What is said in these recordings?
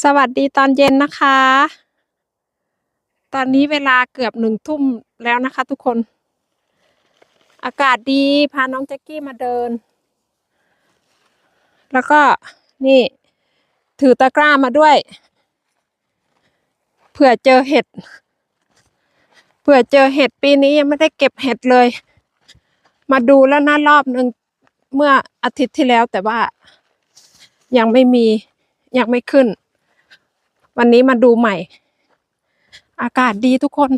สวัสดีตอนเย็นนะคะ ตอนนี้เวลาเกือบหนึ่งทุ่มแล้วนะคะทุกคน อากาศดีพาน้องแจ็กกี้มาเดิน แล้วก็นี่ถือตะกร้ามาด้วยเผื่อเจอเห็ดเผื่อเจอเห็ดปีนี้ยังไม่ได้เก็บเห็ดเลย มาดูแล้วนะรอบหนึ่งเมื่ออาทิตย์ที่แล้วแต่ว่ายังไม่มียังไม่ขึ้น วันนี้มาดูใหม่ อากาศดีทุกคน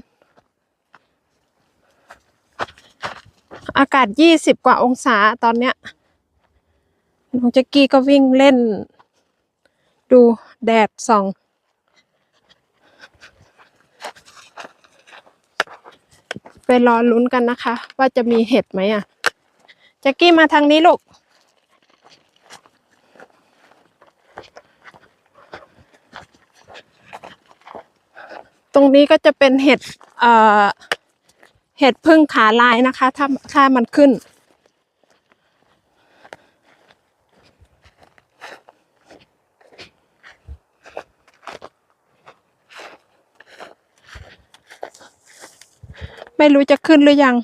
อากาศยี่สิบกว่าองศาตอนเนี้ยน้องแจ็กกี้ก็วิ่งเล่น ดูแดดส่องไปรอลุ้นกันนะคะ ว่าจะมีเห็ดไหมอะแจ็กกี้มาทางนี้ลูก ตรงนี้ก็จะเป็นเห็ดเห็ดพึ่งขาลายนะคะ ถ้าถ้ามันขึ้น ไม่รู้จะขึ้นหรือยัง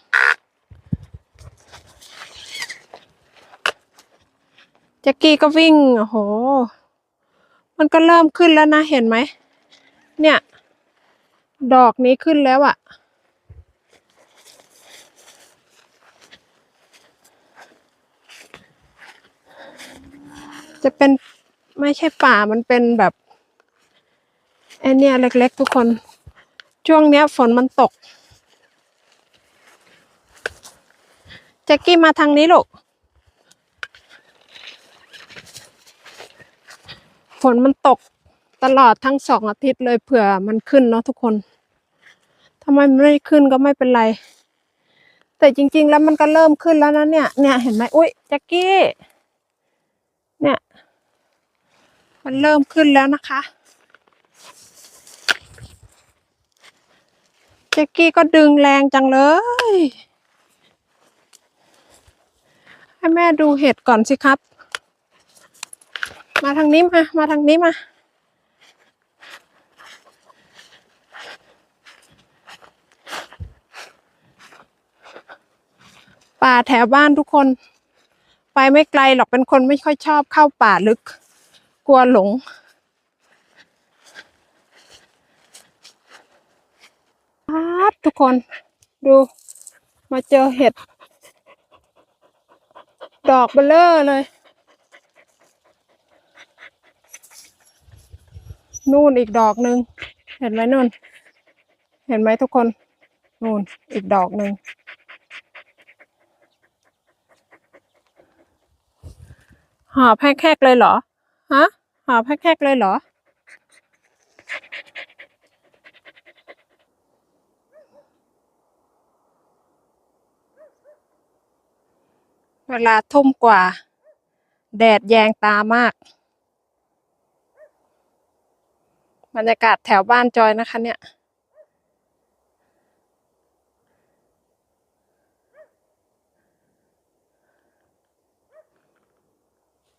แจ็กกี้ก็วิ่งโอ้โห มันก็เริ่มขึ้นแล้วนะเห็นไหม ดอกนี้ขึ้นแล้วอะ่ะ จะเป็นไม่ใช่ป่ามันเป็นแบบไอเนี่ยเล็ก ๆ ทุกคน ช่วงเนี้ยฝนมันตกแจ็กกี้มาทางนี้ลูกฝนมันตกตลอดทั้งสองอาทิตย์เลยเผื่อมันขึ้นเนาะทุกคน ทำไมมันไม่ขึ้นก็ไม่เป็นไร แต่จริง ๆ แล้วมันก็เริ่มขึ้นแล้วนะเนี่ย เนี่ยเห็นไหมอุ้ยแจ็กกี้ เนี่ย มันเริ่มขึ้นแล้วนะคะแจ็กกี้ก็ดึงแรงจังเลย ให้แม่ดูเห็ดก่อนสิครับ มาทางนี้มา มาทางนี้มา ป่าแถวบ้านทุกคน ไปไม่ไกลหรอกเป็นคนไม่ค่อยชอบเข้าป่าลึก กลัวหลง ครับทุกคนดูมาเจอเห็ด ดอกเบลเลอร์เลย นู่นอีกดอกหนึ่งเห็นไหมนู่น เห็นไหมทุกคน นู่นอีกดอกหนึ่ง หอบแคกๆเลยเหรอ ฮะ หอบแคกๆเลยเหรอ เวลาทุ่มกว่า แดดแยงตามาก บรรยากาศแถวบ้านจอยนะคะเนี่ย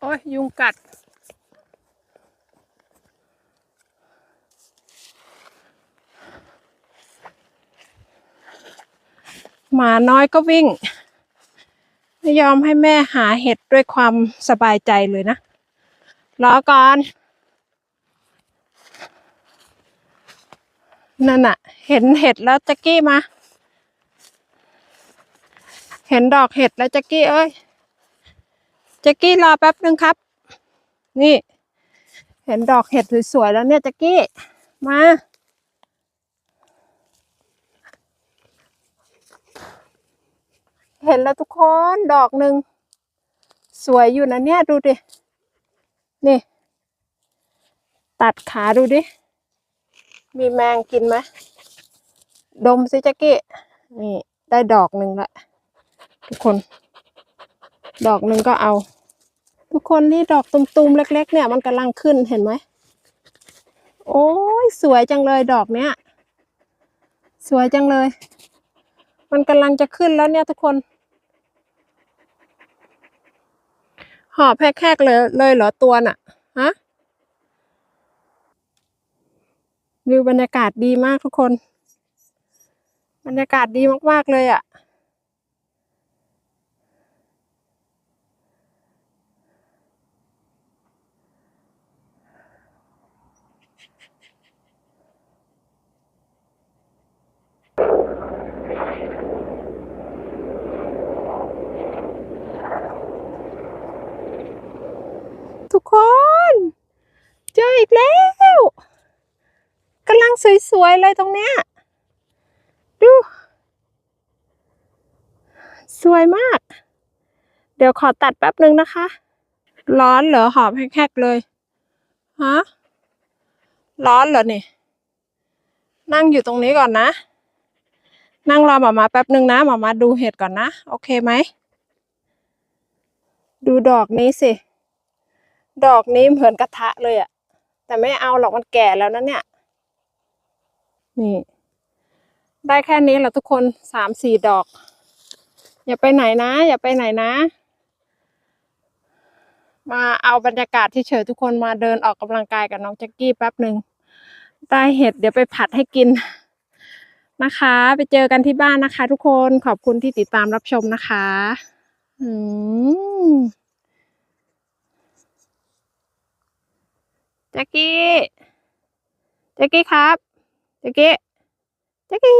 โอ้ยยุงกัด หมาน้อยก็วิ่ง ไม่ยอมให้แม่หาเห็ดด้วยความสบายใจเลยนะ รอก่อน นั่นน่ะเห็นเห็ดแล้วแจ็กกี้มา เห็นดอกเห็ดแล้วแจ็กกี้เอ้ย แจ็กกี้รอแป๊บนึงครับ นี่ เห็นดอกเห็ดสวยๆแล้วเนี่ยแจ็กกี้ มาเห็นแล้วทุกคนดอกหนึ่งสวยอยู่นะเนี่ยดูดิ นี่ ตัดขาดูดิ มีแมงกินไหมดมสิแจ็กกี้ นี่ ได้ดอกหนึ่งละทุกคน ดอกหนึ่งก็เอา ทุกคนนี่ดอกตุ่มๆเล็ก ๆ เนี่ย มันกำลังขึ้นเห็นไหมโอ้ยสวยจังเลยดอกเนี้ย สวยจังเลย มันกำลังจะขึ้นแล้วเนี่ยทุกคนหอบแคกๆเลยเลยเหรอตัวน่ะฮะวิวบรรยากาศดีมากทุกคน บรรยากาศดีมากๆเลยอะ่ะ กคน เจออีกแล้วกำลังสวยๆเลยตรงเนี้ย ดู สวยมาก เดี๋ยวขอตัดแป๊บหนึ่งนะคะ ร้อนเหรอหอบแฮกๆเลย ฮะ ร้อนเหรอนี่นั่งอยู่ตรงนี้ก่อนนะ นั่งรอหมามาแป๊บหนึ่งนะหมามาดูเห็ดก่อนนะ โอเคไหม ดูดอกนี้สิ ดอกนี้เหมือนกระทะเลยอะแต่ไม่เอาหรอกมันแก่แล้วนะเนี่ย นี่ ได้แค่นี้แหละทุกคนสามสี่ดอก อย่าไปไหนนะ อย่าไปไหนนะ มาเอาบรรยากาศที่เฉยทุกคนมาเดินออกกำลังกายกับน้องแจ็กกี้แป๊บหนึ่งได้เห็ดเดี๋ยวไปผัดให้กินนะคะ ไปเจอกันที่บ้านนะคะ ทุกคนขอบคุณที่ติดตามรับชมนะคะ อืม แจ็กกี้ แจ็กกี้ครับแจ็กกี้แจ็กกี้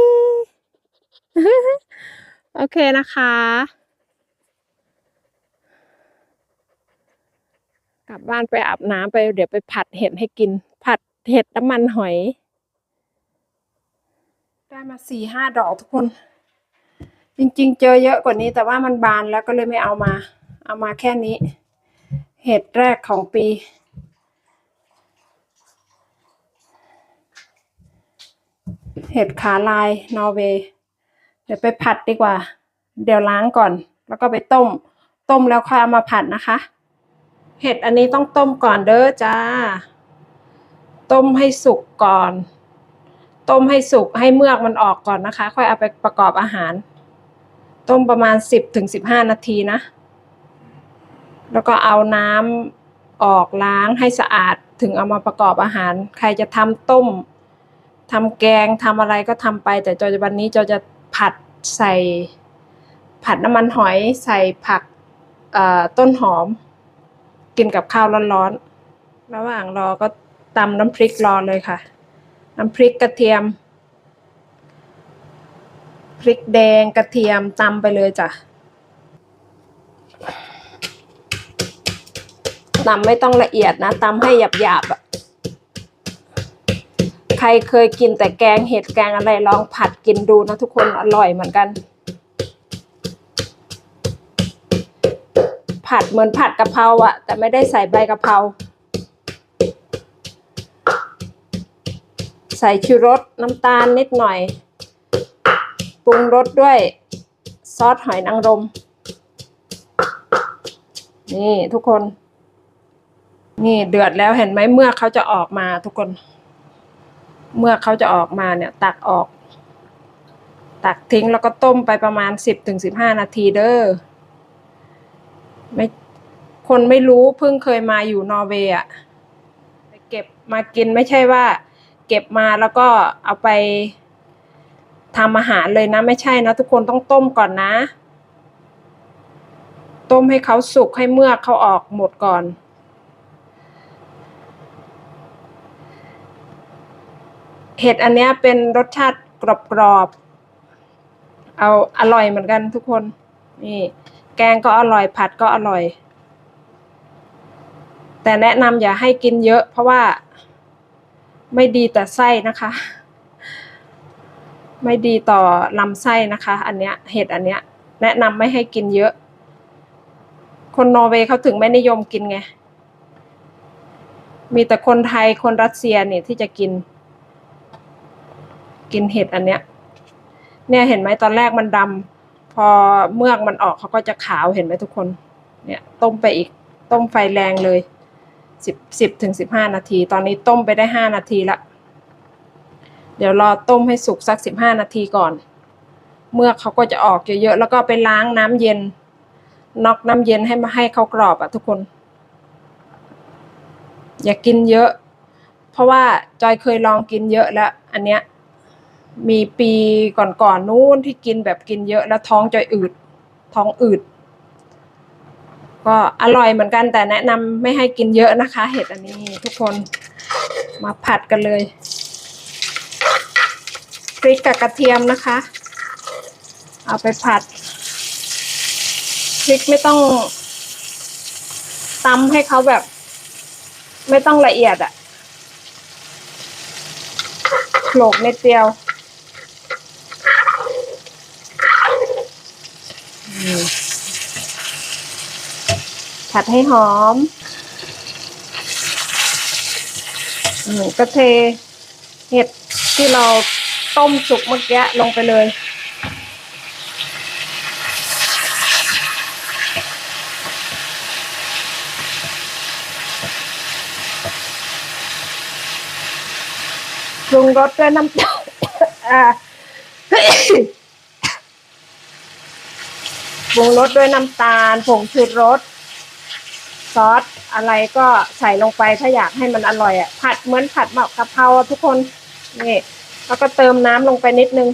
โอเคนะคะ กลับบ้านไปอาบน้ำไปเดี๋ยวไปผัดเห็ดให้กิน ผัดเห็ดน้ำมันหอย ได้มาสี่ห้าดอกทุกคน จริงๆ เจอเยอะกว่านี้ แต่ว่ามันบานแล้วก็เลยไม่เอามา เอามาแค่นี้ เห็ดแรกของปี เห็ดขาลายนอร์เวย์เดี๋ยวไปผัดดีกว่า เดี๋ยวล้างก่อน แล้วก็ไปต้ม ต้มแล้วค่อยเอามาผัดนะคะ เห็ดอันนี้ต้องต้มก่อนเด้อจ้า ต้มให้สุกก่อน ต้มให้สุกให้เมือกมันออกก่อนนะคะ ค่อยเอาไปประกอบอาหาร ต้มประมาณสิบถึงสิบห้านาทีนะ แล้วก็เอาน้ำออกล้างให้สะอาดถึงเอามาประกอบอาหาร ใครจะทำต้ม ทำแกงทำอะไรก็ทำไป แต่จอวันนี้จอจะผัดใส่ ผัดน้ำมันหอยใส่ผักต้นหอม กินกับข้าวร้อนๆ ระหว่างรอก็ตำน้ำพริกรอเลยค่ะ น้ำพริกกระเทียม พริกแดงกระเทียมตำไปเลยจ้ะตำไม่ต้องละเอียดนะตำให้หยาบๆอะ ใครเคยกินแต่แกงเห็ดแกงอะไรลองผัดกินดูนะทุกคนอร่อยเหมือนกัน ผัดเหมือนผัดกะเพราอะแต่ไม่ได้ใส่ใบกะเพราใส่ชูรสน้ำตาลนิดหน่อย ปรุงรสด้วยซอสหอยนางรม นี่ทุกคน นี่เดือดแล้วเห็นไหมเมื่อเขาจะออกมาทุกคน เมื่อเขาจะออกมาเนี่ยตักออก ตักทิ้งแล้วก็ต้มไปประมาณสิบถึงสิบห้านาทีเด้อไม่คนไม่รู้เพิ่งเคยมาอยู่นอร์เวย์อะไปเก็บมากินไม่ใช่ว่า เก็บมาแล้วก็เอาไปทำอาหารเลยนะไม่ใช่นะ ทุกคนต้องต้มก่อนนะ ต้มให้เขาสุกให้เมือกเขาออกหมดก่อน เห็ดอันเนี้ยเป็นรสชาติกรอบๆ เอาอร่อยเหมือนกันทุกคน นี่ แกงก็อร่อยผัดก็อร่อย แต่แนะนำอย่าให้กินเยอะ เพราะว่าไม่ดีแต่ไส้นะคะ ไม่ดีต่อลำไส้นะคะ อันเนี้ยเห็ดอันเนี้ย แนะนำไม่ให้กินเยอะ คนนอร์เวย์เขาถึงไม่นิยมกินไง มีแต่คนไทยคนรัสเซียเนี่ยที่จะกิน กินเห็ดอันเนี้ย เนี่ยเห็นไหมตอนแรกมันดำพอเมือกมันออกเขาก็จะขาวเห็นไหมทุกคน เนี่ยต้มไปอีกต้มไฟแรงเลยสิบสิบถึงสิบห้านาที ตอนนี้ต้มไปได้ห้านาทีละ เดี๋ยวรอต้มให้สุกสักสิบห้านาทีก่อน เมือกเขาก็จะออกเยอะๆแล้วก็ไปล้างน้ำเย็นน็อกน้ำเย็นให้มาให้เขากรอบอะทุกคน อย่ากินเยอะ เพราะว่าจอยเคยลองกินเยอะแล้ว อันเนี้ย มีปีก่อนๆนนู้นที่กินแบบกินเยอะแล้วท้องจอยอืด ท้องอืด ก็อร่อยเหมือนกันแต่แนะนำไม่ให้กินเยอะนะคะ เห็ดอันนี้ทุกคนมาผัดกันเลยพริกกับกระเทียมนะคะ เอาไปผัดพริกไม่ต้องตำให้เขาแบบ ไม่ต้องละเอียดอะโขลกเม็ดเดียว ผัดให้หอมอืมก็เทเห็ดที่เราต้มสุกเมื่อกี้ลงไปเลย ปรุงรสด้วยน้ำอ่าปรุงรสด้วยน้ำตาลผงชูรส ซอสอะไรก็ใส่ลงไปถ้าอยากให้มันอร่อยอะผัดเหมือนผัดหมกกะเพราทุกคนนี่แล้วก็เติมน้ำลงไปนิดนึง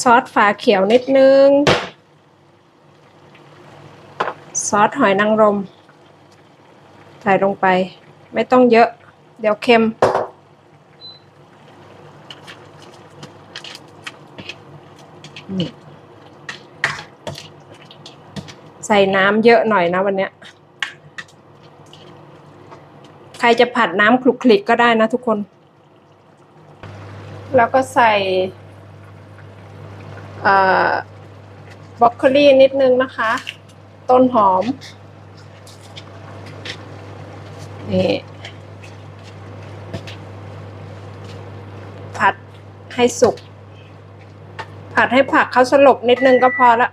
ซอสฝาเขียวนิดนึง ซอสหอยนางรม ใส่ลงไป ไม่ต้องเยอะ เดี๋ยวเค็ม นี่ ใส่น้ำเยอะหน่อยนะวันเนี้ย ใครจะผัดน้ำคลุกคลิกก็ได้นะทุกคน แล้วก็ใส่บรอกโคลีนิดนึงนะคะ ต้นหอม นี่ผัดให้สุก ผัดให้ผักเขาสลบนิดนึงก็พอละ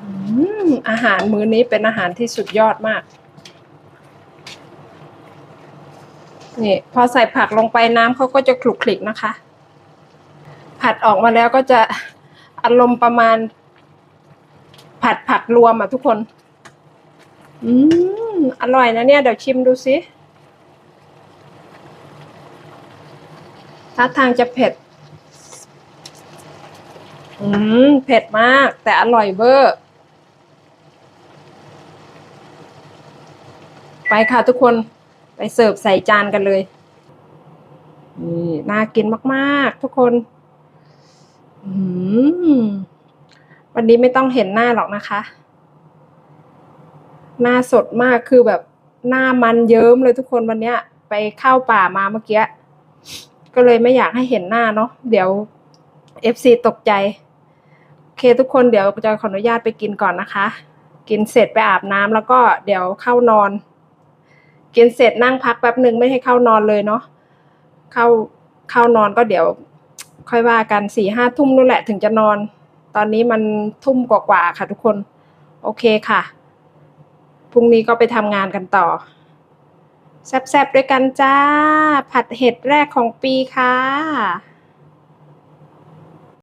อืมอา หารมื้อนี้เป็นอาหารที่สุดยอดมาก นี่พอใส่ผักลงไปน้ำเขาก็จะคลุกคลิกนะคะ ผัดออกมาแล้วก็จะอารมณ์ประมาณ ผัดผักรวมอะทุกคน อืมอร่อยนะเนี่ย เดี๋ยวชิมดูสิท่าทางจะเผ็ด อืม เผ็ดมาก แต่อร่อยเวอร์ ไปค่ะทุกคนไปเสิร์ฟใส่จานกันเลย นี่น่ากินมากๆ ทุกคนอืมวันนี้ไม่ต้องเห็นหน้าหรอกนะคะ หน้าสดมากคือแบบหน้ามันเยิ้มเลยทุกคนวันเนี้ย ไปเข้าป่ามาเมื่อกี้ ก็เลยไม่อยากให้เห็นหน้าเนาะเดี๋ยว FC ตกใจ โอเคทุกคนเดี๋ยวจะขออนุญาตไปกินก่อนนะคะ กินเสร็จไปอาบน้ำแล้วก็เดี๋ยวเข้านอน กินเสร็จนั่งพักแป๊บหนึ่งไม่ให้เข้านอนเลยเนาะเข้าเข้านอนก็เดี๋ยว ค่อยว่ากันสี่ห้าทุ่มนู่นแหละถึงจะนอน ตอนนี้มันทุ่มกว่าๆค่ะทุกคน โอเคค่ะพรุ่งนี้ก็ไปทำงานกันต่อแซ่บๆด้วยกันจ้า ผัดเห็ดแรกของปีค่ะ